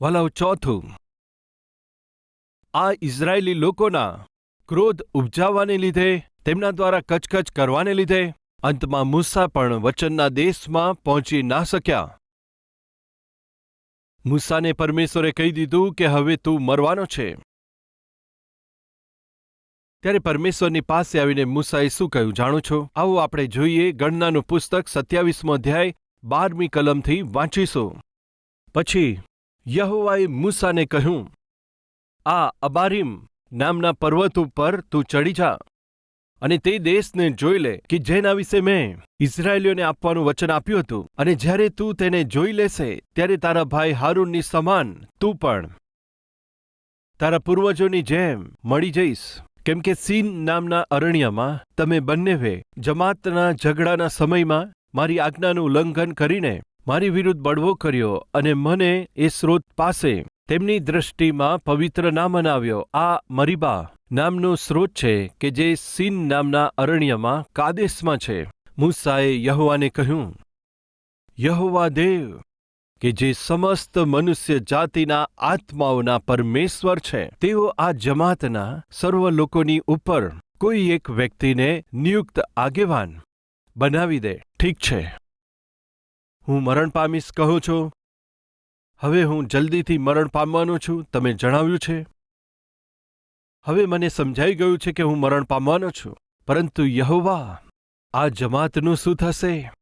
વલાવ ચોથું. આ ઇઝરાયેલી લોકોના ક્રોધ ઉપજાવવાને લીધે, તેમના દ્વારા કચકચ કરવાને લીધે, અંતમાં મૂસા પણ વચનના દેશમાં પહોંચી ના શક્યા. મૂસાને પરમેશ્વરે કહી દીધું કે હવે તું મરવાનો છે. ત્યારે પરમેશ્વરની પાસે આવીને મૂસાએ શું કહ્યું જાણો છો? આવો આપણે જોઈએ ગણનાનું પુસ્તક સત્યાવીસમો અધ્યાય, બારમી કલમથી વાંચીશું. પછી યહોવાએ મૂસાને કહ્યું, આ અબારીમ નામના પર્વત ઉપર તું ચડી જા અને તે દેશને જોઈ લે કે જેના વિશે મેં ઇઝરાયેલીઓને આપવાનું વચન આપ્યું હતું. અને જ્યારે તું તેને જોઈ લેશે, ત્યારે તારા ભાઈ હારૂનની સમાન તું પણ તારા પૂર્વજોની જેમ મળી જઈશ. કેમ કે સીન નામના અરણ્યમાં તમે બંનેવે જમાતના ઝઘડાના સમયમાં મારી આજ્ઞાનું ઉલ્લંઘન કરીને મારી વિરુદ્ધ બળવો કર્યો અને મને એ સ્રોત પાસે તેમની દ્રષ્ટિમાં પવિત્ર ના મનાવ્યો આ મરીબા નામનો સ્રોત છે કે જે સીન નામના અરણ્યમાં કાદેશમાં છે. મૂસાએ યહોવાને કહ્યું, યહોવા દેવ, કે જે સમસ્ત મનુષ્ય જાતિના આત્માઓના પરમેશ્વર છે, તેઓ આ જમાતના સર્વ લોકોની ઉપર કોઈ એક વ્યક્તિને નિયુક્ત આગેવાન બનાવી દે. ઠીક છે. હું મરણ પામીશ કહું છો? હવે હું જલ્દીથી મરણ પામવાનો છું, તમે જણાવ્યું છે? હવે મને સમજાઈ ગયું છે કે હું મરણ પામવાનો છું, પરંતુ યહોવા, આ જમાતનું શું થશે?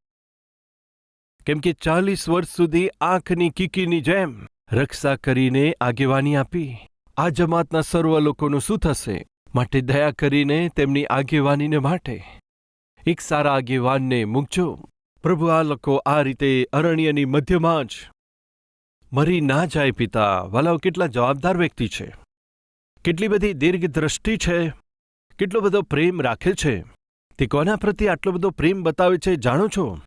કેમ કે ચાલીસ વર્ષ સુધી આંખની કીકીની જેમ રક્ષા કરીને આગેવાની આપી. આ જમાતના સર્વ લોકોનું શું થશે? માટે દયા કરીને તેમની આગેવાનીને માટે એક સારા આગેવાનને મૂકજો. પ્રભુ, આ લોકો આ રીતે અરણ્યની મધ્યમાં જ મરી ના જાય પિતા. વાલાઓ કેટલા જવાબદાર વ્યક્તિ છે. કેટલી બધી દીર્ઘ દ્રષ્ટિ છે. કેટલો બધો પ્રેમ રાખે છે. તે કોના પ્રત્યે આટલો બધો પ્રેમ બતાવે છે, જાણો છો?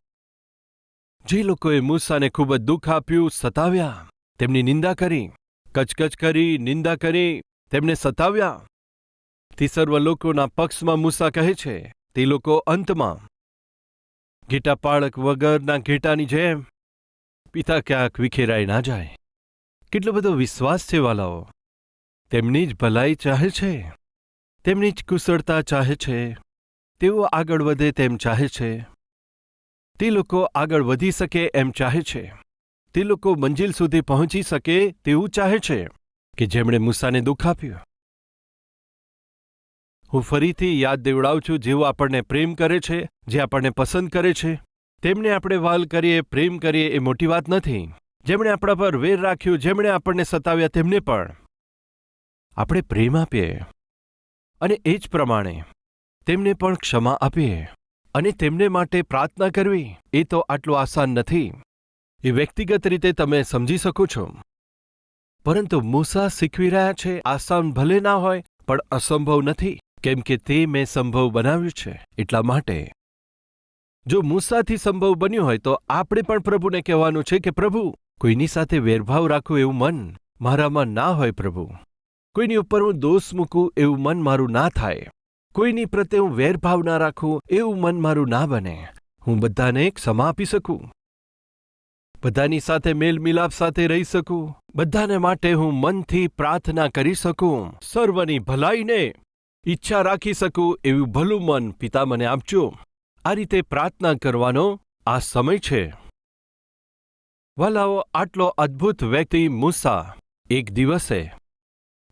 જે લોકોએ મૂસાને ખૂબ જ દુઃખ આપ્યું, સતાવ્યા. તેમની નિંદા કરી. કચકચ કરી, નિંદા કરી, તેમને સતાવ્યા. તે સર્વ લોકોના પક્ષમાં મૂસા કહે છે. તે લોકો અંતમાં ઘેટા પાળક વગરના ઘેટાની જેમ પિતા ક્યાંક વિખેરાઈ ના જાય. કેટલો બધો વિશ્વાસ છે વાલાઓ. તેમની જ ભલાઈ ચાહે છે. તેમની જ કુશળતા ચાહે છે. તેઓ આગળ વધે તેમ ચાહે છે. તે લોકો આગળ વધી શકે એમ ચાહે છે. તે લોકો મંજિલ સુધી પહોંચી શકે તેવું ચાહે છે કે જેમણે મૂસાને દુઃખ આપ્યું. હું ફરીથી યાદ દેવડાવું છું જેઓ આપણને પ્રેમ કરે છે, જે આપણને પસંદ કરે છે. તેમને આપણે વાલ કરીએ, પ્રેમ કરીએ એ મોટી વાત નથી. જેમણે આપણા પર વેર રાખ્યું, જેમણે આપણને સતાવ્યા તેમને પણ. આપણે પ્રેમ આપીએ. અને એ જ પ્રમાણે તેમને પણ ક્ષમા આપીએ. અને તેમને માટે પ્રાર્થના કરવી, એ તો આટલું આસાન નથી. એ વ્યક્તિગત રીતે તમે સમજી શકો છો. પરંતુ મૂસા શીખવી રહ્યા છે, આસાન ભલે ના હોય, પણ અસંભવ નથી. કેમ કે તે મેં સંભવ બનાવ્યું છે એટલા માટે. જો મૂસાથી સંભવ બન્યું હોય તો આપણે પણ પ્રભુને કહેવાનું છે કે, પ્રભુ, કોઈની સાથે વેરભાવ રાખવું એવું મન મારામાં ના હોય, પ્રભુ. કોઈની ઉપર હું દોષ મૂકું એવું મન મારું ના થાય. કોઈની પ્રત્યે હું વેરભાવ ના રાખું એવું મન મારું ના બને. હું બધાને ક્ષમા આપી શકું. બધાની સાથે મેલમિલાપ સાથે રહી શકું. બધાને માટે હું મનથી પ્રાર્થના કરી શકું. સર્વની ભલાઈને ઈચ્છા રાખી શકું એવું ભલું મન પિતા મને આપજો. આ રીતે પ્રાર્થના કરવાનો આ સમય છે. વાલાઓ, આટલો અદ્ભુત વ્યક્તિ મૂસા એક દિવસે.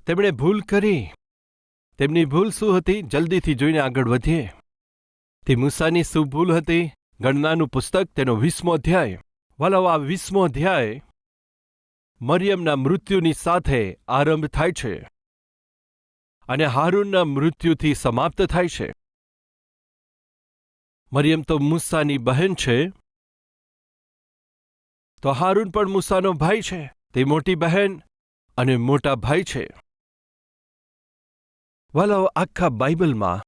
તેમણે ભૂલ કરી. તેમની ભૂલ શું હતી? જલ્દીથી જોઈને આગળ વધીએ. તે મૂસાની શું ભૂલ હતી? ગણનાનું પુસ્તક તેનો વીસમો અધ્યાય. વાલાઓ, આ વીસમો અધ્યાય મરિયમના મૃત્યુની સાથે આરંભ થાય છે. અને હારૂનના મૃત્યુથી સમાપ્ત થાય છે. મરિયમ તો મૂસાની બહેન છે. તો હારૂન પણ મૂસાનો ભાઈ છે. તે મોટી બહેન અને મોટા ભાઈ છે. વાલાઓ, આખા બાઇબલમાં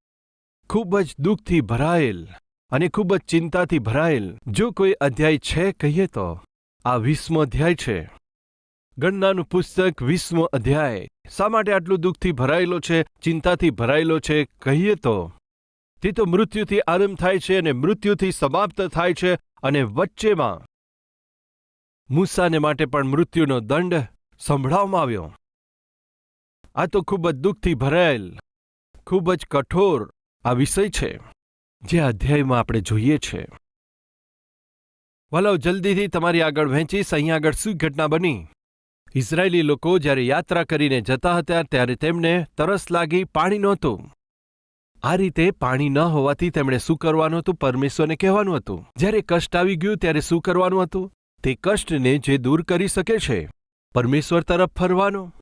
ખૂબ જ દુઃખથી ભરાયેલ અને ખૂબ જ ચિંતાથી ભરાયેલ જો કોઈ અધ્યાય છે કહીએ તો આ વીસમો અધ્યાય છે. ગણનાનું પુસ્તક વીસમો અધ્યાય. શા માટે આટલું દુઃખથી ભરાયેલો છે? ચિંતાથી ભરાયેલો છે? કહીએ તો તે તો મૃત્યુથી આરંભ થાય છે અને મૃત્યુથી સમાપ્ત થાય છે અને વચ્ચેમાં મૂસાને માટે પણ મૃત્યુનો દંડ સંભળાવવામાં આવ્યો. આ તો ખૂબ જ દુઃખથી ભરાયેલ, ખૂબ જ કઠોર આ વિષય છે, જે અધ્યાયમાં આપણે જોઈએ છે. વાલો જલ્દીથી તમારી આગળ વહેંચીશ. અહીં આગળ શું ઘટના બની? ઇઝરાયેલી લોકો જ્યારે યાત્રા કરીને જતા હતા ત્યારે તેમને તરસ લાગી પાણી નહોતું. આ રીતે પાણી ન હોવાથી તેમણે શું કરવાનું હતું પરમેશ્વરને કહેવાનું હતું? જ્યારે કષ્ટ આવી ગયું ત્યારે શું કરવાનું હતું? તે કષ્ટને જે દૂર કરી શકે છે, પરમેશ્વર તરફ ફરવાનો.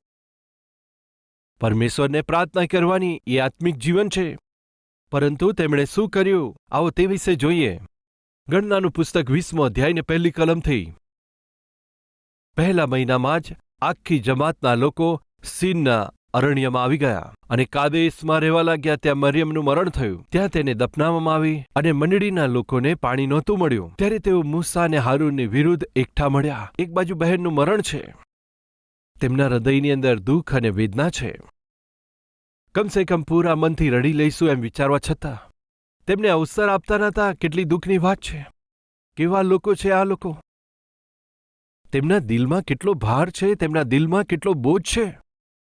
પરમેશ્વરને પ્રાર્થના કરવાની એ આત્મિક જીવન છે. પરંતુ તેમણે શું કર્યું? આવો તે વિશે જોઈએ. ગણનાનું પુસ્તક વીસમો અધ્યાયને પહેલી કલમથી પહેલા મહિનામાં જ આખી જમાતના લોકો સીનના અરણ્યમાં આવી ગયા અને કાદેશમાં રહેવા લાગ્યા ત્યાં મરિયમનું મરણ થયું. ત્યાં તેને દફનાવવામાં આવી અને મંડળીના લોકોને પાણી નહોતું મળ્યું. ત્યારે તેઓ મૂસા અને હારૂનની વિરુદ્ધ એકઠા મળ્યા. એક બાજુ બહેનનું મરણ છે. તેમના હૃદયની અંદર દુઃખ અને વેદના છે. કમસે કમ પૂરા મનથી રડી લઈશું એમ વિચારવા છતાં, તેમને અવસર આપતા નહોતા કેટલી દુઃખની વાત છે. કેવા લોકો છે આ લોકો? તેમના દિલમાં કેટલો ભાર છે, તેમના દિલમાં કેટલો બોજ છે?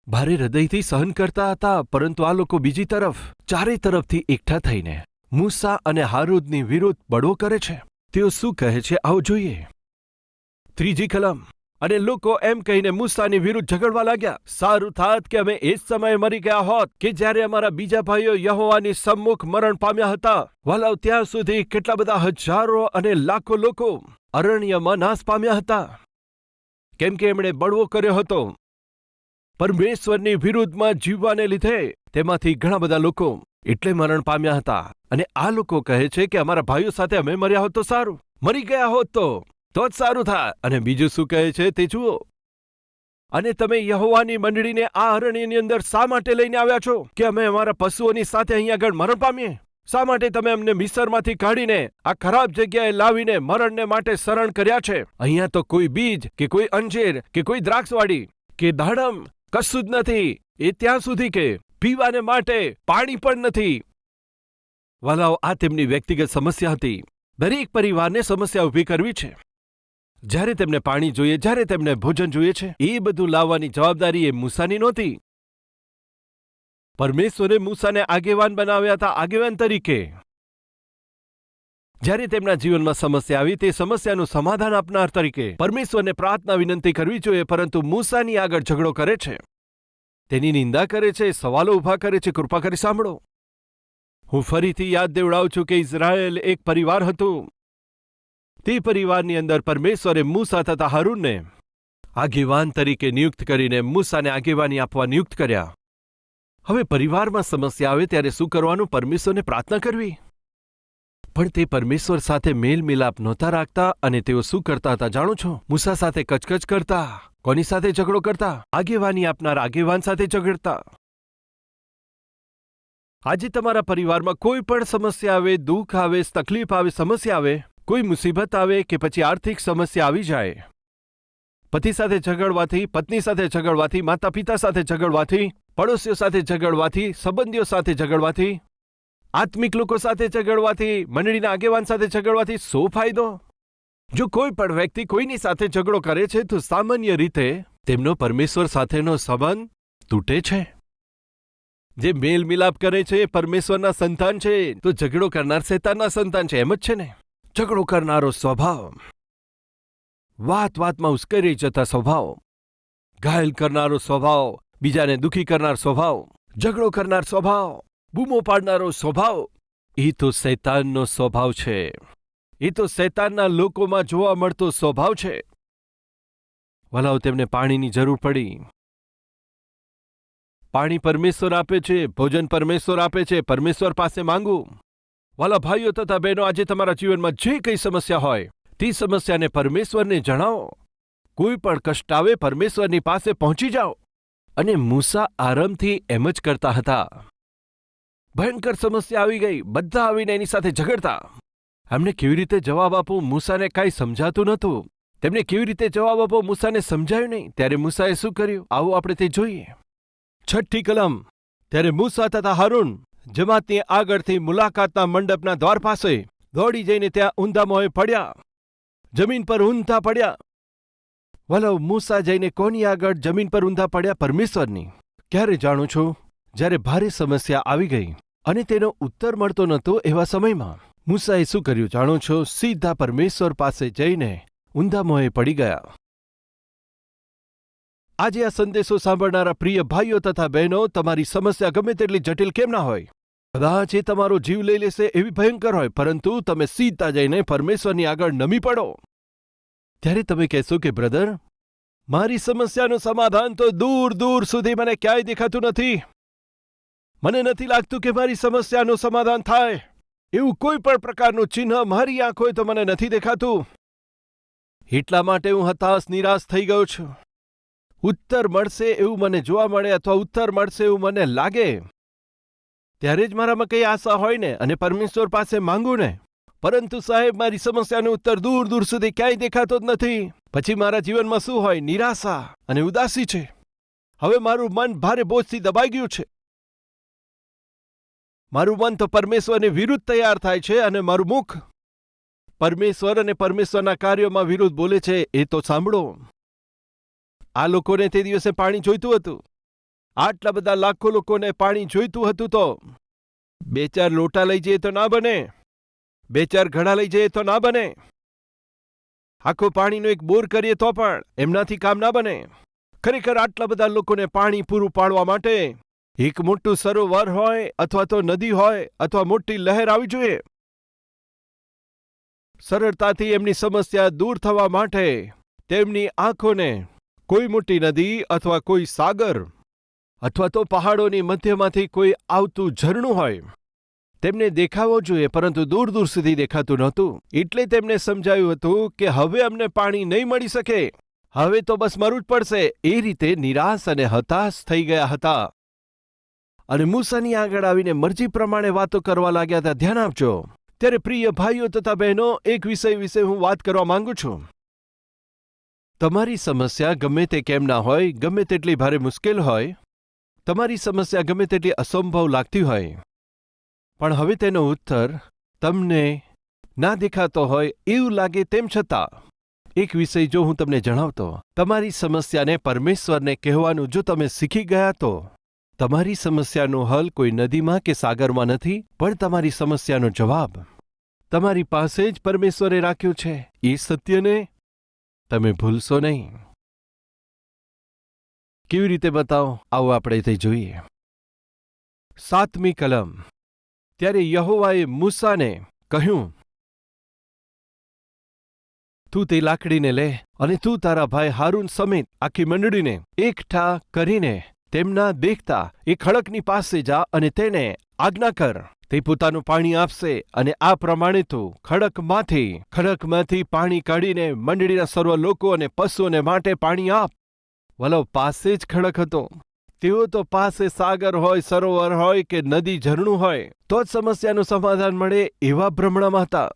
ભારે હૃદયથી સહન કરતા હતા, પરંતુ આ લોકો બીજી તરફ ચારે તરફથી એકઠા થઈને મૂસા અને હારૂદની વિરુદ્ધ બડો કરે છે. તેઓ શું કહે છે, આવો જોઈએ. ત્રીજી કલમ. અને લોકો એમ કહીને મૂસાની વિરુદ્ધ ઝઘડવા લાગ્યા. સારું થાત કે અમે એ જ સમયે મરી ગયા હોત કે જ્યારે અમારા બીજા ભાઈઓ યહોવાની સમ્મુખ મરણ પામ્યા હતા. વાલાવ ત્યાં સુધી કેટલા બધા હજારો અને લાખો લોકો અરણ્યમાં નાશ પામ્યા હતા. કેમ કે એમણે બળવો કર્યો હતો. પરમેશ્વરની વિરુદ્ધમાં જીવવાને લીધે તેમાંથી ઘણા બધા લોકો એટલે મરણ પામ્યા હતા. અને આ લોકો કહે છે કે અમારા ભાઈઓ સાથે અમે મર્યા હોત તો સારું. મરી ગયા હોત તો તો જ સારું થાય અને બીજું શું કહે છે તે જુઓ. અને તમે યહોવાની મંડળીને આ અરણ્યની અંદર શા માટે લઈને આવ્યા છો? કે અમે અમારા પશુઓની સાથે અહીંયા આગળ મરણ પામીએ? શા માટે તમે અમને મિસરમાંથી કાઢીને આ ખરાબ જગ્યાએ લાવીને મરણને માટે શરણ કર્યા છે? અહીંયા તો કોઈ બીજ કે કોઈ અંજીર કે કોઈ દ્રાક્ષવાડી કે દાડમ કશું જ નથી. એ ત્યાં સુધી કે પીવાને માટે પાણી પણ નથી. વાલાઓ, આ તેમની વ્યક્તિગત સમસ્યા હતી. દરેક પરિવારને સમસ્યા ઊભી કરવી છે. જ્યારે તેમને પાણી જોઈએ, જ્યારે તેમને ભોજન જોઈએ છે, એ બધું લાવવાની જવાબદારી એ મૂસાની નહોતી. પરમેશ્વરે મૂસાને આગેવાન બનાવ્યા હતા આગેવાન તરીકે. જ્યારે તેમના જીવનમાં સમસ્યા આવી, તે સમસ્યાનું સમાધાન આપનાર તરીકે પરમેશ્વરને પ્રાર્થના વિનંતી કરવી જોઈએ, પરંતુ મૂસાની આગળ ઝઘડો કરે છે. તેની નિંદા કરે છે, સવાલો ઊભા કરે છે. કૃપા કરી સાંભળો. હું ફરીથી યાદ દેવડાવું છું કે ઇઝરાયેલ એક પરિવાર હતું. તે પરિવારની અંદર પરમેશ્વરે મૂસા તથા હારૂનને આગેવાન તરીકે નિયુક્ત કરીને મૂસાને આગેવાની આપવા નિયુક્ત કર્યા. હવે પરિવારમાં સમસ્યા આવે ત્યારે શું કરવાનું? પરમેશ્વરને પ્રાર્થના કરવી. પણ તે પરમેશ્વર સાથે મેલ મિલાપ નહોતા રાખતા અને તેઓ શું કરતા હતા જાણો છો? મૂસા સાથે કચકચ કરતા, કોની સાથે ઝઘડો કરતા, આગેવાની આપનાર આગેવાન સાથે ઝઘડતા. આજે તમારા પરિવારમાં કોઈ પણ સમસ્યા આવે, દુઃખ આવે, તકલીફ આવે, સમસ્યા આવે, કોઈ મુસીબત આવે કે પછી આર્થિક સમસ્યા આવી જાય પતિ સાથે ઝઘડવાથી, પત્ની સાથે ઝઘડવાથી માતા પિતા સાથે ઝઘડવાથી, પડોશીઓ સાથે ઝઘડવાથી, સંબંધીઓ સાથે ઝઘડવાથી, આત્મિક લોકો સાથે ઝઘડવાથી, મંડળીના આગેવાન સાથે ઝઘડવાથી શું ફાયદો? જો કોઈ પણ વ્યક્તિ કોઈની સાથે ઝઘડો કરે છે, તો સામાન્ય રીતે તેમનો પરમેશ્વર સાથેનો સંબંધ તૂટે છે. જે મેલ મિલાપ કરે છે પરમેશ્વરના સંતાન છે. તો ઝઘડો કરનાર શેતાનના સંતાન છે, એમ જ છે ને? ઝઘડો કરનારો સ્વભાવ વાત વાતમાં ઉશ્કેરી જતા સ્વભાવ. ઘાયલ કરનારો સ્વભાવ, બીજાને દુખી કરનાર સ્વભાવ, ઝઘડો કરનાર સ્વભાવ, બૂમો પાડનારો સ્વભાવ એ તો શૈતાનનો સ્વભાવ છે. એ તો શૈતાનના લોકોમાં જોવા મળતો સ્વભાવ છે. વલાવ તેમને પાણીની જરૂર પડી. પાણી પરમેશ્વર આપે છે, ભોજન પરમેશ્વર આપે છે, પરમેશ્વર પાસે માંગુ. વાલા, ભાઈઓ તથા બહેનો, આજે તમારા જીવનમાં જે કંઈ સમસ્યા હોય તે સમસ્યાને પરમેશ્વરને જણાવો. કોઈ પણ કષ્ટાવે પરમેશ્વરની પાસે પહોંચી જાઓ. અને મૂસા આરામથી એમ જ કરતા હતા. ભયંકર સમસ્યા આવી ગઈ. બધા આવીને એની સાથે ઝઘડતા. એમને કેવી રીતે જવાબ આપવું મૂસાને કાંઈ સમજાતું નહોતું. તેમને કેવી રીતે જવાબ આપવો મૂસાને સમજાયું નહીં. ત્યારે મૂસાએ શું કર્યું? આવો આપણે તે જોઈએ. છઠ્ઠી કલમ. ત્યારે મૂસા તથા હારૂન જમાતની આગળથી મુલાકાતના મંડપના દ્વાર પાસે દોડી જઈને ત્યાં ઊંધા મોહે પડ્યા. જમીન પર ઊંધા પડ્યા. વલો મૂસા જઈને કોની આગળ જમીન પર ઊંધા પડ્યા પરમેશ્વરની? ક્યારે જાણું છું? જ્યારે ભારે સમસ્યા આવી ગઈ અને તેનો ઉત્તર મળતો નહોતો એવા સમયમાં. મૂસાએ શું કર્યું જાણો છો? સીધા પરમેશ્વર પાસે જઈને ઊંધા મોહે પડી ગયા. આજે આ સંદેશો સાંભળનારા પ્રિય ભાઈઓ તથા બહેનો, તમારી સમસ્યા ગમે તેટલી જટિલ કેમ ના હોય? કદાચ એ તમારો જીવ લઈ લેશે એવી ભયંકર હોય, પરંતુ તમે સીધા જઈને પરમેશ્વરની આગળ નમી પડો. ત્યારે તમે કહેશો કે, બ્રધર, મારી સમસ્યાનું સમાધાન તો દૂર દૂર સુધી મને ક્યાંય દેખાતું નથી. મને નથી લાગતું કે મારી સમસ્યાનું સમાધાન થાય. એવું કોઈ પણ પ્રકારનું ચિહ્ન મારી આંખોએ તો મને નથી દેખાતું. એટલા માટે હું હતાશ, નિરાશ થઈ ગયો છું. ઉત્તર મળશે એવું મને જોવા મળે અથવા ઉત્તર મળશે એવું મને લાગે. ત્યારે જ મારામાં કંઈ આશા હોય ને અને પરમેશ્વર પાસે માંગુ ને. પરંતુ સાહેબ, મારી સમસ્યાનો ઉત્તર દૂર દૂર સુધી ક્યાંય દેખાતો જ નથી. પછી મારા જીવનમાં શું હોય? નિરાશા અને ઉદાસી છે. હવે મારું મન ભારે બોજથી દબાઈ ગયું છે. મારું મન તો પરમેશ્વરની વિરુદ્ધ તૈયાર થાય છે અને મારું મુખ પરમેશ્વર અને પરમેશ્વરના કાર્યોમાં વિરુદ્ધ બોલે છે, એ તો સાંભળો. આ લોકોને તે દિવસે પાણી જોઈતું હતું. આટલા બધા લાખો લોકોને પાણી જોઈતું હતું તો? બે ચાર લોટા લઈ જઈએ તો ના બને. બે ચાર ઘડા લઈ જઈએ તો ના બને. આખો પાણીનો એક બોર કરીએ તો પણ એમનાથી કામ ના બને. ખરેખર આટલા બધા લોકોને પાણી પૂરું પાડવા માટે એક મોટું સરોવર હોય અથવા તો નદી હોય અથવા મોટી લહેર આવી જોઈએ. સરળતાથી એમની સમસ્યા દૂર થવા માટે તેમની આંખોને કોઈ મોટી નદી અથવા કોઈ સાગર અથવા તો પહાડોની મધ્યમાંથી કોઈ આવતું ઝરણું હોય. તેમને દેખાવો જોઈએ, પરંતુ દૂર દૂર સુધી દેખાતું નહોતું. એટલે તેમને સમજાયું હતું કે હવે અમને પાણી નહીં મળી શકે. હવે તો બસ મરવું જ પડશે. એ રીતે નિરાશ અને હતાશ થઈ ગયા હતા. અને મૂસાની આગળ આવીને મરજી પ્રમાણે વાતો કરવા લાગ્યા હતા. ધ્યાન આપજો. ત્યારે પ્રિય ભાઈઓ તથા બહેનો, એક વિષય વિશે હું વાત કરવા માંગુ છું. તમારી સમસ્યા ગમે તે કેમ ના હોય, ગમે તેટલી ભારે મુશ્કેલ હોય તમારી સમસ્યા ગમે તેટલી અસંભવ લાગતી હોય, પણ હવે તેનો ઉત્તર તમને ના દેખાતો હોય એવું લાગે તેમ છતાં, એક વિષય જો હું તમને જણાવતો. તમારી સમસ્યાને પરમેશ્વરને કહેવાનું જો તમે શીખી ગયા તો, તમારી સમસ્યાનો હલ કોઈ નદીમાં કે સાગરમાં નથી, પણ તમારી સમસ્યાનો જવાબ તમારી પાસે જ પરમેશ્વરે રાખ્યો છે. એ સત્યને તમે ભૂલશો નહીં. કેવી રીતે બતાવો? આવો આપણે તે જોઈએ. સાતમી કલમ. ત્યારે યહોવાએ મૂસાને કહ્યું, તું તે લાકડીને લે અને તું તારા ભાઈ હારૂન સમેત આખી મંડળીને એકઠા કરીને તેમના દેખતા એ ખડકની પાસે જા અને તેને આજ્ઞા કર. તે પોતાનું પાણી આપશે અને આ પ્રમાણે તું ખડકમાંથી ખડકમાંથી પાણી કાઢીને મંડળીના સર્વ લોકો અને પશુઓને માટે પાણી આપ. વલો પાસે જ ખડક હતો. તેઓ તો પાસે સાગર હોય, સરોવર હોય કે નદી ઝરણું હોય, તો જ સમસ્યાનું સમાધાન મળે એવા ભ્રમણામાં હતા.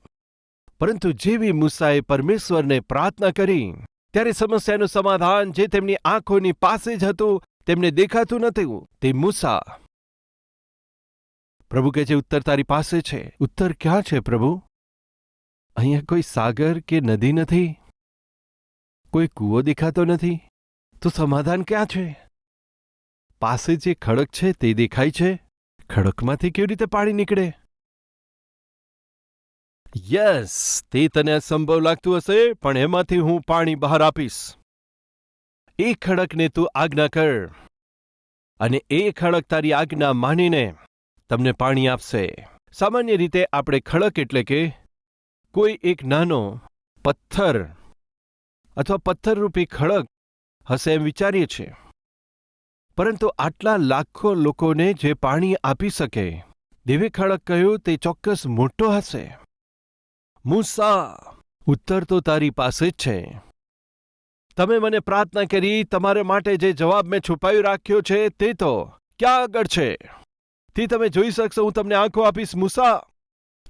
પરંતુ જેવી મૂસાએ પરમેશ્વરને પ્રાર્થના કરી, ત્યારે સમસ્યાનું સમાધાન જે તેમની આંખોની પાસે જ હતું, તેમને દેખાતું નહોતું, તે મૂસા. પ્રભુ કે જે ઉત્તર તારી પાસે છે. ઉત્તર ક્યાં છે, પ્રભુ? અહીંયા કોઈ સાગર કે નદી નથી. કોઈ કૂવો દેખાતો નથી. તો સમાધાન ક્યાં છે? પાસે જે ખડક છે તે દેખાય છે? ખડકમાંથી કેવી રીતે પાણી નીકળે? યસ, તે તને અસંભવ લાગતું હશે, પણ એમાંથી હું પાણી બહાર આપીશ. એ ખડકને તું આજ્ઞા કર. અને એ ખડક તારી આજ્ઞા માનીને તમને પાણી આપશે. સામાન્ય રીતે આપણે ખડક એટલે કે કોઈ એક નાનો પથ્થર અથવા પથ્થરરૂપી ખડક હશે એમ વિચારીએ છીએ. પરંતુ આટલા લાખો લોકોને જે પાણી આપી શકે દેવે ખડક કહ્યું, તે ચોક્કસ મોટો હશે. મૂસા, ઉત્તર તો તારી પાસે જ છે. તમે મને પ્રાર્થના કરી, તમારે માટે જે જવાબ મેં છુપાવી રાખ્યો છે, તે તો ક્યાં આગળ છે? તે તમે જોઈ શકશો, હું તમને આંખો આપીશ, મૂસા.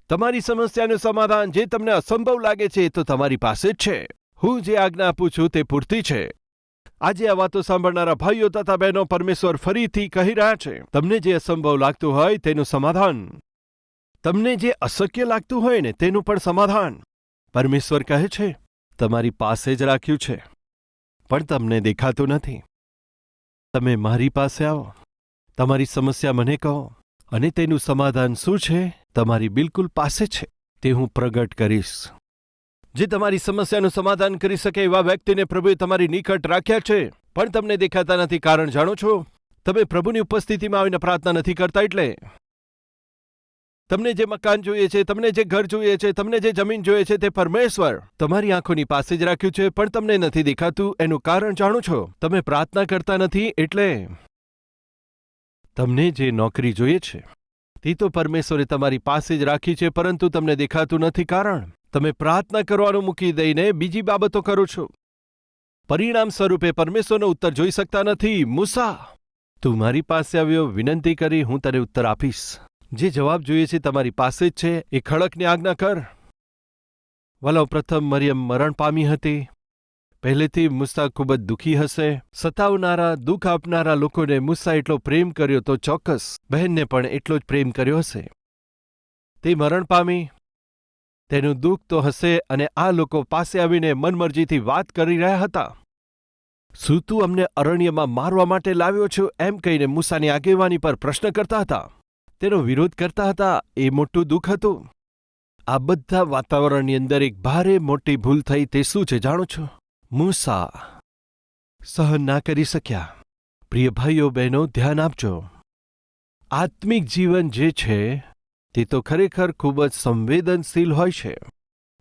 તમારી સમસ્યાનું સમાધાન, જે તમને અસંભવ લાગે છે તો તમારી પાસે જ છે. હું જે આજ્ઞા આપું છું, તે પૂરતી છે. આજે આ વાતો સાંભળનારા ભાઈઓ તથા બહેનો પરમેશ્વર ફરીથી કહી રહ્યા છે. તમને જે અસંભવ લાગતું હોય તેનું સમાધાન. તમને જે અશક્ય લાગતું હોય ને તેનું પણ સમાધાન. પરમેશ્વર કહે છે, તમારી પાસે જ રાખ્યું છે, પણ તમને દેખાતું નથી. તમે મારી પાસે આવો. તમારી સમસ્યા મને કહો. અને તેનું સમાધાન શું છે? તમારી બિલકુલ પાસે છે. તે હું પ્રગટ કરીશ. જે તમારી સમસ્યાનું સમાધાન કરી શકે એવા વ્યક્તિને પ્રભુએ તમારી નિકટ રાખ્યા છે, પણ તમને દેખાતા નથી કારણ જાણો છો? તમે પ્રભુની ઉપસ્થિતિમાં આવીને પ્રાર્થના નથી કરતા એટલે? તમને જે મકાન જોઈએ છે, તમને જે ઘર જોઈએ છે, તમને જે જમીન જોઈએ છે તે પરમેશ્વર તમારી આંખોની પાસે જ રાખ્યું છે, પણ તમને નથી દેખાતું, એનું કારણ જાણો છો? તમે પ્રાર્થના કરતા નથી એટલે? તમને જે નોકરી જોઈએ છે, તે તો પરમેશ્વરે તમારી પાસે જ રાખી છે, પરંતુ તમને દેખાતું નથી કારણ. તમે પ્રાર્થના કરવાનું મૂકી દઈને બીજી બાબતો કરો છો. પરિણામ સ્વરૂપે પરમેશ્વરનો ઉત્તર જોઈ શકતા નથી. મૂસા, તું મારી પાસે આવ્યો વિનંતી કરી, હું તને ઉત્તર આપીશ. જે જવાબ જોઈએ છે તમારી પાસે જ છે, એ ખડકની આજ્ઞા કર. વલો, પ્રથમ મરિયમ મરણ પામી હતી. પહેલેથી મુસ્સા ખૂબ જ દુઃખી હશે. સતાવનારા, દુઃખ આપનારા લોકોને મુસ્સા એટલો પ્રેમ કર્યો તો ચોક્કસ બહેનને પણ એટલો જ પ્રેમ કર્યો હશે. તે મરણ પામી તેનું દુઃખ તો હશે અને આ લોકો પાસે આવીને મનમરજીથી વાત કરી રહ્યા હતા. શું તું અમને અરણ્યમાં મારવા માટે લાવ્યો છો એમ કહીને મૂસાની આગેવાની પર પ્રશ્ન કરતા હતા? તેનો વિરોધ કરતા હતા એ મોટું દુઃખ હતું. આ બધા વાતાવરણની અંદર એક ભારે મોટી ભૂલ થઈ તે શું છે જાણો છો? મૂસા, સહન ના કરી શક્યા. પ્રિય ભાઈઓ બહેનો, ધ્યાન આપજો. આત્મિક જીવન જે છે તે તો ખરેખર ખૂબ જ સંવેદનશીલ હોય છે.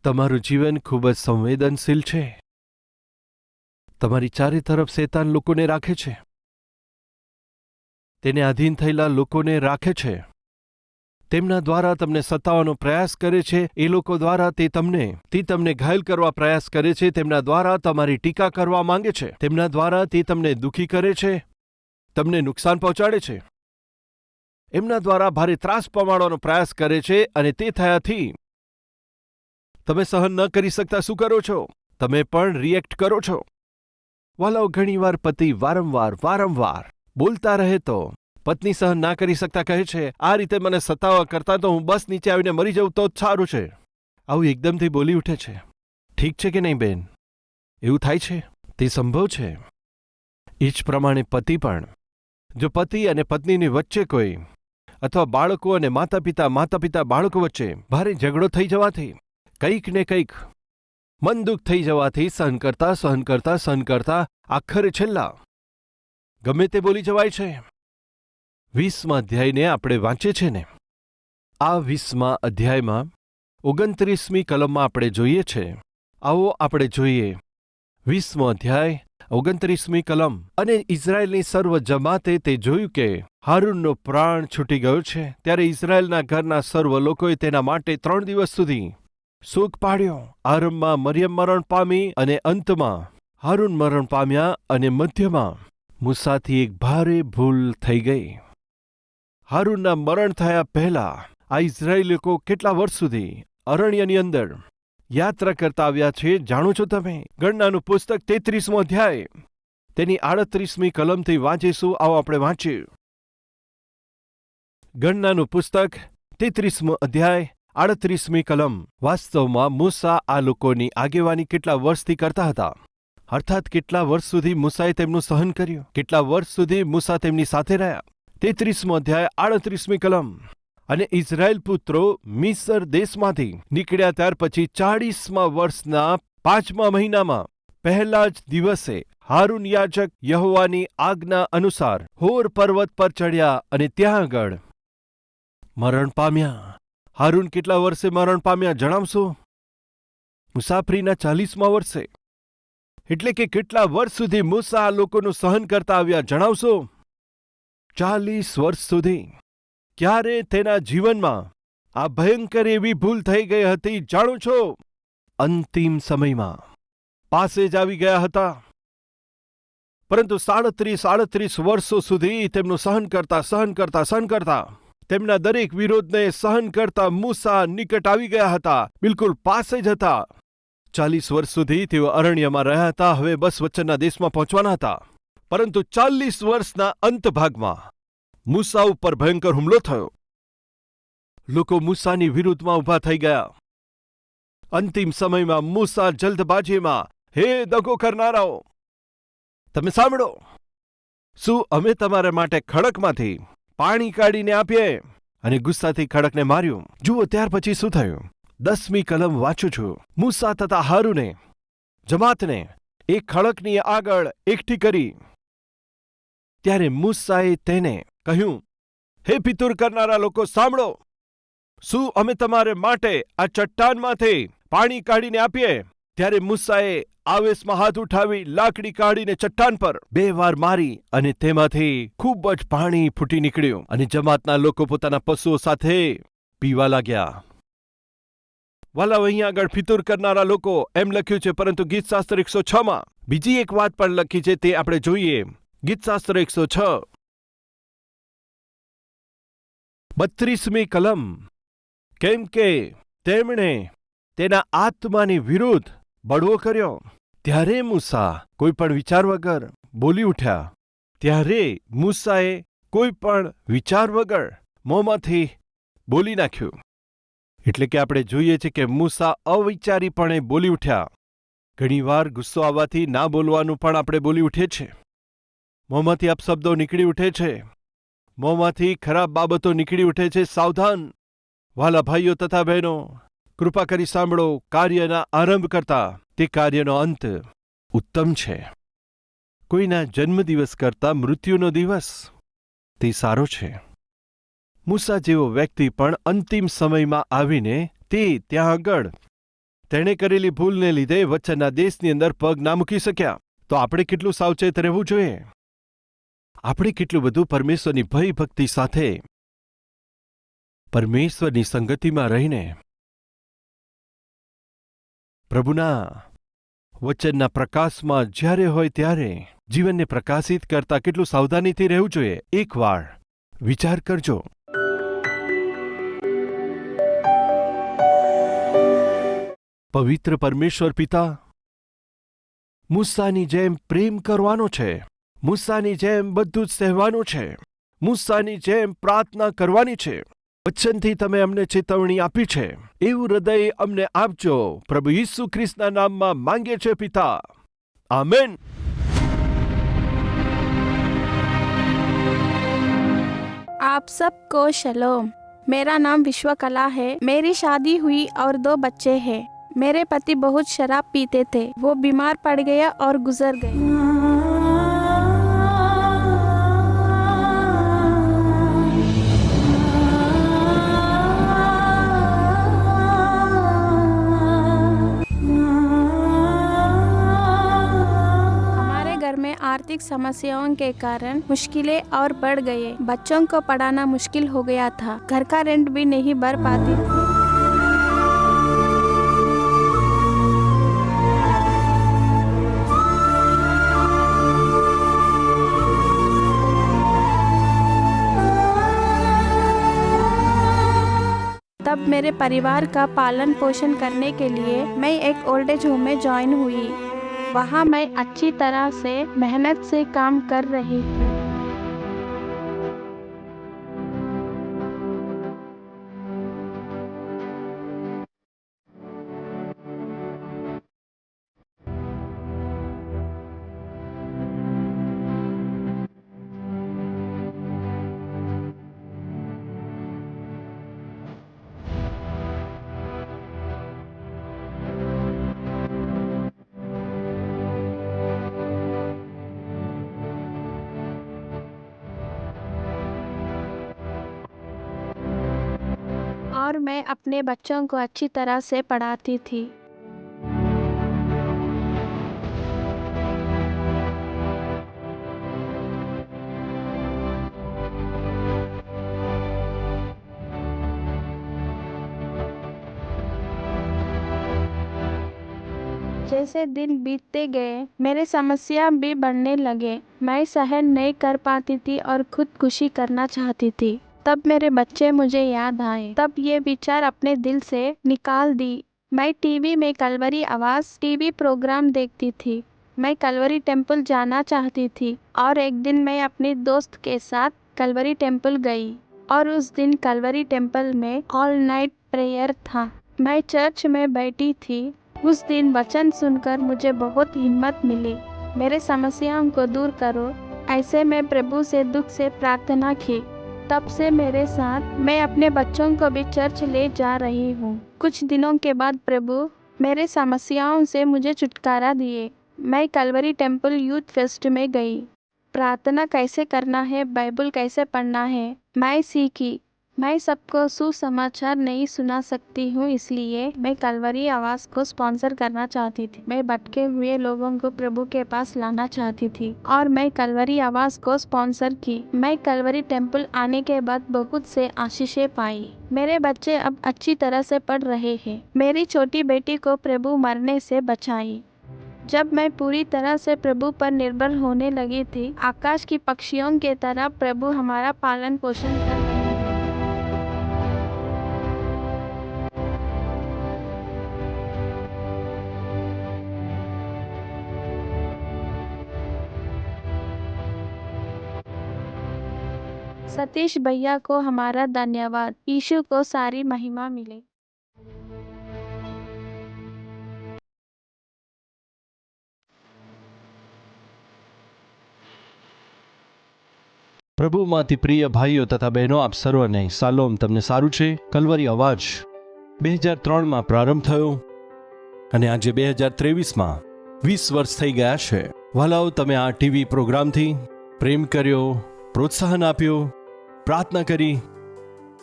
તમારું જીવન ખૂબ જ સંવેદનશીલ છે. તમારી ચારે તરફ શેતાન લોકોને રાખે છે. તેને આધીન થયેલા લોકોને રાખે છે. તેમના દ્વારા તમને સતાવવાનો પ્રયાસ કરે છે. એ લોકો દ્વારા તે તમને તે તમને ઘાયલ કરવા પ્રયાસ કરે છે. તેમના દ્વારા તમારી ટીકા કરવા માંગે છે. તેમના દ્વારા તે તમને દુઃખી કરે છે. તમને નુકસાન પહોંચાડે છે. એમના દ્વારા ભારે ત્રાસ પમાડવાનો પ્રયાસ કરે છે અને તે થયાથી તમે સહન ન કરી શકતા શું કરો છો? તમે પણ રિએક્ટ કરો છો? વાલાઓ, ઘણીવાર પતિ વારંવાર વારંવાર બોલતા રહે તો પત્ની સહન ના કરી શકતા કહે છે, આ રીતે મને સતાવા કરતા તો હું બસ નીચે આવીને મરી જઉં તો જ સારું છે. આવું એકદમથી બોલી ઉઠે છે. ઠીક છે કે નહીં, બેન? એવું થાય છે? તે સંભવ છે? એ જ પ્રમાણે પતિ પણ, જો પતિ અને પત્નીની વચ્ચે કોઈ અથવા બાળકો અને માતા પિતા માતા પિતા બાળકો વચ્ચે ભારે ઝઘડો થઈ જવાથી કંઈક ને કંઈક મન દુઃખ થઈ જવાથી સહન કરતા સહન કરતા સહન કરતા આખરે છેલ્લા ગમે તે બોલી જવાય છે. વીસમા અધ્યાયને આપણે વાંચીએ છીએ ને? આ વીસમા અધ્યાયમાં ઓગણત્રીસમી કલમમાં આપણે જોઈએ છે. આવો આપણે જોઈએ. વીસમો અધ્યાય ઓગણત્રીસમી કલમ. અને ઇઝરાયલની સર્વ જમાતે તે જોયું કે હારૂનનો પ્રાણ છૂટી ગયો છે, ત્યારે ઇઝરાયલના ઘરના સર્વ લોકોએ તેના માટે ત્રણ દિવસ સુધી શોક પાડ્યો. આરંભમાં મરિયમ મરણ પામી અને અંતમાં હારૂન મરણ પામ્યા અને મધ્યમાં મુસાથી એક ભારે ભૂલ થઈ ગઈ. હારૂનના મરણ થયા પહેલા આ ઇઝરાયેલ લોકો કેટલા વર્ષ સુધી અરણ્યની અંદર યાત્રા કરતા આવ્યા છે, જાણો છો તમે? ગણનાનું પુસ્તક તેત્રીસમો અધ્યાય. તેની આડત્રીસમી કલમથી વાંચીશું, આવો આપણે વાંચીએ. ગણનાનું પુસ્તક તેત્રીસમો અધ્યાય, આડત્રીસમી કલમ. વાસ્તવમાં મૂસા આ લોકોની આગેવાની કેટલા વર્ષથી કરતા હતા? અર્થાત કેટલા વર્ષ સુધી મૂસાએ તેમનું સહન કર્યું? કેટલા વર્ષ સુધી મૂસા તેમની સાથે રહ્યા? તેત્રીસમો અધ્યાય, આડત્રીસમી કલમ. અને ઇઝરાયલ પુત્રો મિસર દેશમાંથી નીકળ્યા ત્યાર પછી ચાળીસમા વર્ષના પાંચમા મહિનામાં પહેલા જ દિવસે હારૂન યાજક યહોવાની આજ્ઞા અનુસાર હોર પર્વત પર ચડ્યા અને ત્યાં આગળ મરણ પામ્યા. હારૂન કેટલા વર્ષે મરણ પામ્યા જણાવશો? મુસાફરીના ચાલીસમા વર્ષે. એટલે કે કેટલા વર્ષ સુધી મૂસા આ લોકોનું સહન કરતા આવ્યા જણાવશો? ચાલીસ વર્ષ સુધી. ક્યારે તેના જીવનમાં આ ભયંકર એવી ભૂલ થઈ ગઈ હતી જાણો છો? અંતિમ સમયમાં પાસે જ આવી ગયા હતા. પરંતુ સાડત્રીસ સાડત્રીસ વર્ષો સુધી તેમનું સહન કરતા સહન કરતા સહન કરતા તેમના દરેક વિરોધને સહન કરતા મૂસા નિકટ આવી ગયા હતા. બિલકુલ પાસે જ હતા. ચાલીસ વર્ષ સુધી તેઓ અરણ્યમાં રહ્યા હતા. હવે બસ વચ્ચેના દેશમાં પહોંચવાના હતા. પરંતુ ચાલીસ વર્ષના અંત ભાગમાં મૂસા ઉપર ભયંકર હુમલો થયો. લોકો મૂસાની વિરુદ્ધમાં ઊભા થઈ ગયા. અંતિમ સમયમાં મૂસા જલ્દબાજીમાં, હે દગો કરનારાઓ, તમે સાંભળો. શું અમે તમારા માટે ખડકમાંથી પાણી કાઢીને આપીએ? અને ગુસ્સાથી ખડકને માર્યું. જુઓ, ત્યાર પછી શું થયું? દસમી કલમ વાંચું છું. મૂસા તથા હારુને, જમાતને એક ખડકની આગળ એકઠી કરી. ત્યારે મૂસાએ તેને કહ્યું, હે પિતુર કરનારા લોકો, સાંભળો. શું અમે તમારે માટે આ ચટ્ટાનમાંથી પાણી કાઢીને આપીએ? ત્યારે મૂસાએ આવેશમાં હાથ ઉઠાવી લાકડી કાઢીને ચટ્ટાન પર બે વાર મારી અને તેમાંથી ખૂબ જ પાણી ફૂટી નીકળ્યું અને જમાતના લોકો પોતાના પશુઓ સાથે પીવા લાગ્યા. વાલા અહીંયા આગળ ફિતુર કરનારા લોકો એમ લખ્યું છે, પરંતુ ગીતશાસ્ત્ર એકસો છ માં બીજી એક વાત પણ લખી છે, તે આપણે જોઈએ. ગીતશાસ્ત્ર એકસો છ. બત્રીસમી કલમ. કેમ કે તેમણે તેના આત્માની વિરુદ્ધ બળવો કર્યો. ત્યારે મૂસા કોઈ પણ વિચાર વગર બોલી ઉઠ્યા. ત્યારે મૂસાએ કોઈ પણ વિચાર વગર મોંમાંથી બોલી નાખ્યું. એટલે કે આપણે જોઈએ છે કે મૂસા અવિચારીપણે બોલી ઉઠ્યા. ઘણીવાર ગુસ્સો આવવાથી ના બોલવાનું પણ આપણે બોલી ઉઠીએ છીએ. મોંમાંથી અપશબ્દો નીકળી ઉઠે છે. મોંમાંથી ખરાબ બાબતો નીકળી ઉઠે છે, સાવધાન! વાલા ભાઈઓ તથા બહેનો, કૃપા કરી સાંભળો, કાર્યના આરંભ કરતા તે કાર્યનો અંત ઉત્તમ છે. કોઈના જન્મદિવસ કરતા મૃત્યુનો દિવસ તે સારો છે. મૂસા જેવો વ્યક્તિ પણ અંતિમ સમયમાં આવીને તે ત્યાં આગળ તેણે કરેલી ભૂલને લીધે વચ્ચેના દેશની અંદર પગ ના મૂકી શક્યા. તો આપણે કેટલું સાવચેત રહેવું જોઈએ? આપણે કેટલું બધું પરમેશ્વરની ભય ભક્તિ સાથે પરમેશ્વરની સંગતિમાં રહીને પ્રભુના વચનના પ્રકાશમાં જ્યારે હોય ત્યારે જીવનને પ્રકાશિત કરતા કેટલું સાવધાનીથી રહેવું જોઈએ. એકવાર વિચાર કરજો. પવિત્ર પરમેશ્વર પિતા મુસ્સાની જેમ પ્રેમ કરવાનો છે. મુસ્સાની જેમ બધું જ સહેવાનું છે મુસ્સાની જેમ પ્રાર્થના કરવાની છે વચનથી તમે અમને ચેતવણી આપી છે એવું હૃદય અમને આપજો પ્રભુ ઈસુ ખ્રિસ્તના નામમાં માંગે છે પિતા આમેન आप सबको शलोम मेरा नाम विश्वकला है मेरी शादी हुई और दो बच्चे हैं मेरे पति बहुत शराब पीते थे वो बीमार पड़ गया और गुजर गए आर्थिक समस्याओं के कारण मुश्किलें और बढ़ गए बच्चों को पढ़ाना मुश्किल हो गया था। घर का रेंट भी नहीं भर पाती थी। तब मेरे परिवार का पालन पोषण करने के लिए मैं एक ओल्ड एज होम में ज्वाइन हुई। वहाँ मैं अच्छी तरह से मेहनत से काम कर रही थी और मैं अपने बच्चों को अच्छी तरह से पढ़ाती थी। जैसे दिन बीतते गए, मेरे समस्या भी बढ़ने लगे। मैं सहन नहीं कर पाती थी और खुदकुशी करना चाहती थी। तब मेरे बच्चे मुझे याद आए। तब ये विचार अपने दिल से निकाल दी। मैं टीवी में कलवरी आवाज़, टीवी प्रोग्राम देखती थी। मैं कलवरी टेंपल जाना चाहती थी और एक दिन मैं अपने दोस्त के साथ कलवरी टेंपल गई और उस दिन कलवरी टेंपल में ऑल नाइट प्रेयर था। मैं चर्च में बैठी थी। उस दिन वचन सुनकर मुझे बहुत हिम्मत मिली। मेरे समस्याओं को दूर करो। ऐसे मैं प्रभु से दुख से प्रार्थना की। तब से मेरे साथ मैं अपने बच्चों को भी चर्च ले जा रही हूँ। कुछ दिनों के बाद प्रभु मेरे समस्याओं से मुझे छुटकारा दिए। मैं कलवरी टेंपल यूथ फेस्ट में गई। प्रार्थना कैसे करना है, बाइबल कैसे पढ़ना है, मैं सीखी। मैं सबको सुसमाचार नहीं सुना सकती हूँ, इसलिए मैं कलवरी आवाज़ को स्पॉन्सर करना चाहती थी। मैं भटके हुए लोगों को प्रभु के पास लाना चाहती थी और मैं कलवरी आवाज़ को स्पॉन्सर की। मैं कलवरी टेंपल आने के बाद बहुत से आशीषें पाई। मेरे बच्चे अब अच्छी तरह से पढ़ रहे हैं। मेरी छोटी बेटी को प्रभु मरने से बचाई। जब मैं पूरी तरह से प्रभु पर निर्भर होने लगी थी, आकाश की पक्षियों के तरह प्रभु हमारा पालन पोषण सतीश भैया को हमारा धन्यवाद यीशु को सारी महिमा मिले પ્રભુમાંથી પ્રિય ભાઈઓ તથા બહેનો આપ સર્વને સાલોમ તમને સારું છે કલવરી અવાજ બે હજાર ત્રણમાં પ્રારંભ થયો અને આજે બે હજાર ત્રેવીસમાં વીસ વર્ષ થઈ ગયા છે વાલાઓ તમે આ ટીવી પ્રોગ્રામથી પ્રેમ કર્યો પ્રોત્સાહન આપ્યો પ્રાર્થના કરી,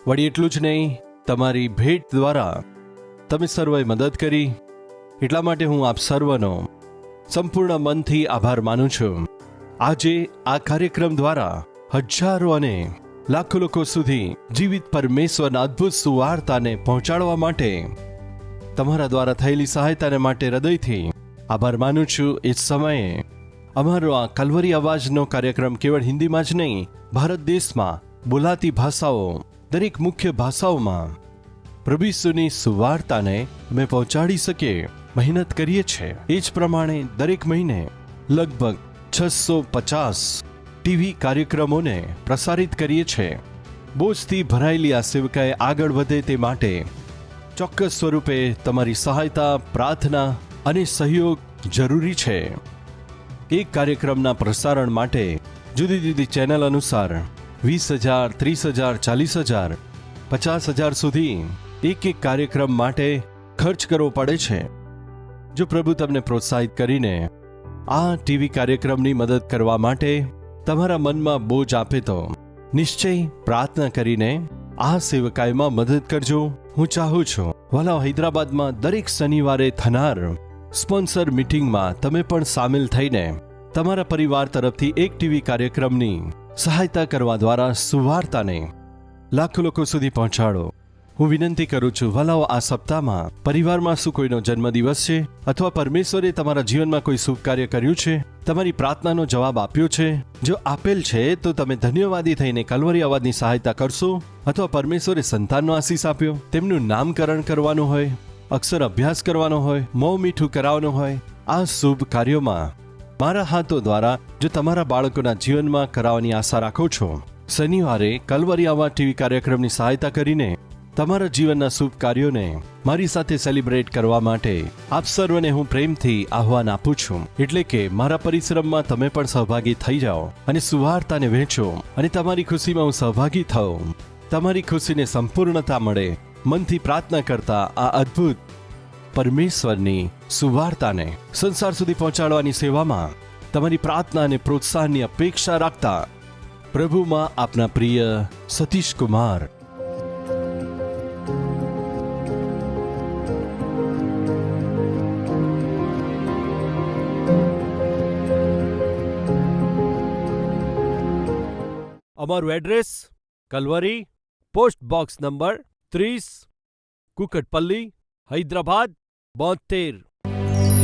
વળી એટલું જ નહીં, તમારી ભેટ દ્વારા તમે સર્વે મદદ કરી. એટલા માટે હું આપ સર્વનો સંપૂર્ણ મનથી આભાર માનું છું. આજે આ કાર્યક્રમ દ્વારા હજારો અને લાખો લોકો સુધી જીવિત પરમેશ્વરના અદ્ભુત સુવાર્તાને પહોંચાડવા માટે, તમારા દ્વારા થયેલી સહાયતાને માટે હૃદયથી આભાર માનું છું. એ સમયે અમારો આ કલવરી અવાજનો કાર્યક્રમ કેવળ હિન્દીમાં જ નહીં, ભારત દેશમાં બોલાતી ભાષાઓ દરેક મુખ્ય ભાષાઓમાં પ્રભુની સુવાર્તાને અમે પહોંચાડી શકીએ મહેનત કરીએ છીએ. એ જ પ્રમાણે દરેક મહિને લગભગ છસો પચાસ ટીવી કાર્યક્રમોને પ્રસારિત કરીએ છીએ. બોજથી ભરાયેલી આ સેવકાએ આગળ વધે તે માટે ચોક્કસ સ્વરૂપે તમારી સહાયતા, પ્રાર્થના અને સહયોગ જરૂરી છે. એક કાર્યક્રમના પ્રસારણ માટે જુદી જુદી ચેનલ અનુસાર વીસ હજાર, ત્રીસ હજાર, ચાલીસ હજાર, પચાસ હજાર સુધી એક એક કાર્યક્રમ માટે ખર્ચ કરવો પડે છે. જો પ્રભુ તમને પ્રોત્સાહિત કરીને આ ટીવી કાર્યક્રમની મદદ કરવા માટે તમારા મનમાં બોજ આપે તો નિશ્ચય પ્રાર્થના કરીને આ સેવકાયમાં મદદ કરજો. હું ચાહું છું, વાલા હૈદરાબાદમાં દરેક શનિવારે થનાર સ્પોન્સર મીટિંગમાં તમે પણ સામેલ થઈને તમારા પરિવાર તરફથી એક ટીવી કાર્યક્રમની સહાયતા કરવા દ્વારા સુવાર્તાને લાખો લોકો સુધી પહોંચાડો. હું વિનંતી કરું છું, વલાઓ, આ સપ્તાહમાં પરિવારમાં શું કોઈનો જન્મદિવસ છે? અથવા પરમેશ્વરે તમારા જીવનમાં કોઈ શુભ કાર્ય કર્યું છે? તમારી પ્રાર્થનાનો જવાબ આપ્યો છે? જો આપેલ છે, તો તમે ધન્યવાદી થઈને કલવરી અવાજની સહાયતા કરશો? અથવા પરમેશ્વરે સંતાનનો આશીષ આપ્યો? તેમનું નામકરણ કરવાનું હોય? અક્ષર અભ્યાસ કરવાનો હોય? મોં મીઠું કરાવવાનું હોય? આ શુભ કાર્યોમાં મારા હાથો દ્વારા જો તમારા બાળકોના જીવનમાં કરાવવાની આશા રાખો છો, શનિવારે કલવરી આવા ટીવી કાર્યક્રમની સહાયતા કરીને તમારા જીવનના શુભ કાર્યોને મારી સાથે સેલિબ્રેટ કરવા માટે આપ સર્વને હું પ્રેમથી આહવાન આપું છું. એટલે કે મારા પરિશ્રમમાં તમે પણ સહભાગી થઈ જાઓ અને સુવાર્તાને વહેંચો અને તમારી ખુશીમાં હું સહભાગી થઉં. તમારી ખુશીને સંપૂર્ણતા મળે, મનથી પ્રાર્થના કરતા આ અદ્ભુત પરમેશ્વરની સુવાર્તાને સંસાર સુધી પહોંચાડવાની સેવામાં તમારી પ્રાર્થના અને પ્રોત્સાહનની અપેક્ષા રાખતા પ્રભુમાં આપના પ્રિય સતીશ કુમાર. અમારું address Calvary, post box number ત્રીસ, કુકટપલ્લી, હૈદરાબાદ Boter